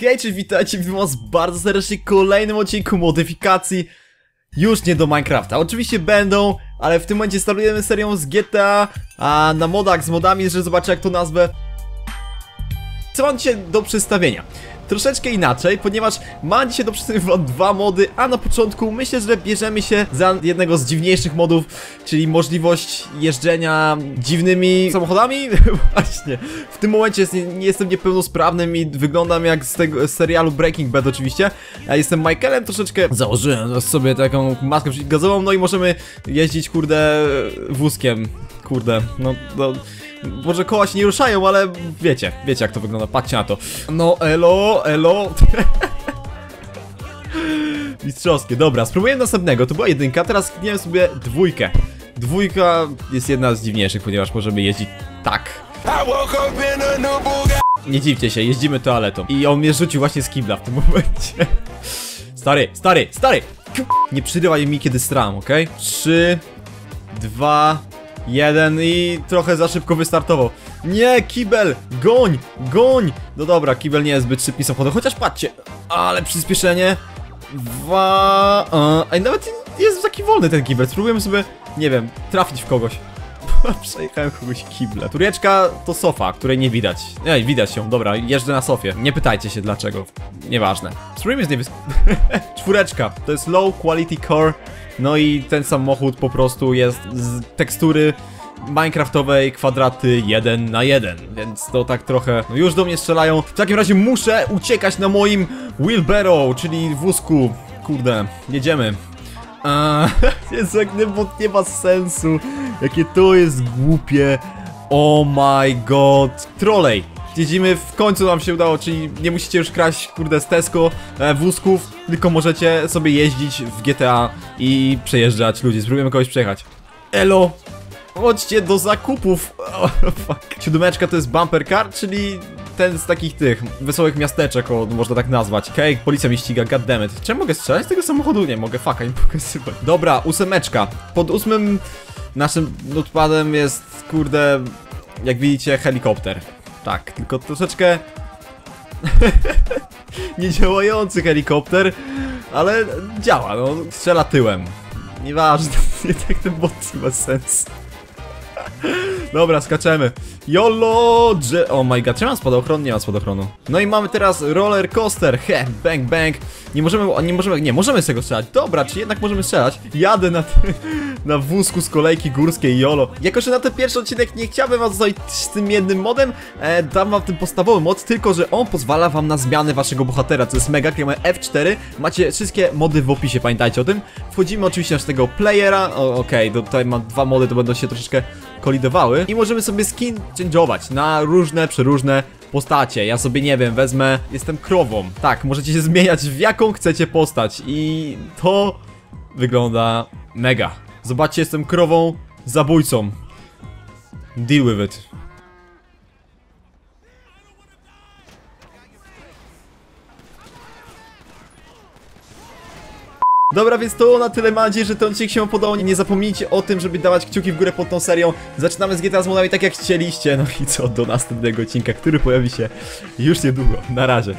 Hej, cześć, witajcie, was bardzo serdecznie w kolejnym odcinku modyfikacji Już nie do Minecrafta, oczywiście będą, ale w tym momencie startujemy serią z GTA A na modach, z modami, że zobaczę jak to nazwę Co mam dzisiaj do przedstawienia? Troszeczkę inaczej, ponieważ mam dzisiaj do przedstawienia dwa mody, a na początku myślę, że bierzemy się za jednego z dziwniejszych modów, czyli możliwość jeżdżenia dziwnymi samochodami. Właśnie, w tym momencie jest, nie, jestem niepełnosprawnym i wyglądam jak z tego z serialu Breaking Bad oczywiście. Ja jestem Michaelem, troszeczkę założyłem sobie taką maskę przeciwgazową, no i możemy jeździć, kurde, wózkiem. Kurde, no, no może koła się nie ruszają, ale wiecie, wiecie jak to wygląda, patrzcie na to. No, elo, elo. Mistrzowskie, dobra, spróbuję następnego, to była jedynka, teraz klikniemy sobie dwójkę. Dwójka jest jedna z dziwniejszych, ponieważ możemy jeździć tak. Nie dziwcie się, jeździmy toaletą. I on mnie rzucił właśnie z kibla w tym momencie. Stary, stary, stary! Nie przyrywaj mi kiedy stram, okej? Trzy, dwa, jeden i trochę za szybko wystartował. Nie, kibel! Goń! Goń! No dobra, kibel nie jest zbyt szybki samochodem, chociaż patrzcie, ale przyspieszenie. Dwa... A, ej, nawet jest taki wolny ten kibel, spróbujemy sobie, nie wiem, trafić w kogoś. Przejechałem kogoś kible. Tureczka to sofa, której nie widać. Nie, widać ją, dobra, jeżdżę na sofie. Nie pytajcie się dlaczego. Nieważne. Z niej wys... Czwóreczka, to jest low quality core. No i ten samochód po prostu jest z tekstury Minecraftowej kwadraty 1 na 1, więc to tak trochę, no już do mnie strzelają. W takim razie muszę uciekać na moim wheelbarrow, czyli wózku. Kurde, jedziemy. Eee, bo nie ma sensu. Jakie to jest głupie. Oh my god. Trolej. Jedziemy, w końcu nam się udało, czyli nie musicie już kraść, kurde, z Tesco e, wózków, tylko możecie sobie jeździć w GTA i przejeżdżać ludzi. Spróbujemy kogoś przejechać. Elo! Chodźcie do zakupów! Oh, fuck. Siódemeczka to jest bumper car, czyli ten z takich tych wesołych miasteczek, o, można tak nazwać. Okay, policja mnie ściga, goddammit. Czemu mogę strzelać z tego samochodu? Nie mogę, fucka, nie pokazywać. Dobra, ósemeczka. Pod ósmym naszym notepadem jest, kurde, jak widzicie, helikopter. Tak, tylko troszeczkę niedziałający helikopter, ale działa, no, strzela tyłem. Nieważne, nie tak ten bot ma sensu. Dobra, skaczemy. YOLO! Dże oh my god, czy mam spadochron? Nie ma spadochronu. No i mamy teraz roller coaster. He, bang, bang. Nie możemy, nie możemy, nie, możemy z tego strzelać. Dobra, czy jednak możemy strzelać? Jadę na, na wózku z kolejki górskiej YOLO. Jako, że na ten pierwszy odcinek nie chciałbym was zostawić z tym jednym modem, e, dam wam ten podstawowy mod, tylko że on pozwala wam na zmianę waszego bohatera, co jest mega, klikamy F4. Macie wszystkie mody w opisie, pamiętajcie o tym. Wchodzimy oczywiście na tego playera. Okej, okay, tutaj mam dwa mody, to będą się troszeczkę kolidowały. I możemy sobie skin change'ować na różne, przeróżne postacie. Ja sobie nie wiem, wezmę, jestem krową. Tak, możecie się zmieniać w jaką chcecie postać i to wygląda mega. Zobaczcie, jestem krową zabójcą. Deal with it. Dobra, więc to na tyle mam nadzieję, że ten odcinek się podobał. Nie zapomnijcie o tym, żeby dawać kciuki w górę pod tą serią. Zaczynamy z GTA z modami tak jak chcieliście. No i co, do następnego odcinka, który pojawi się już niedługo. Na razie.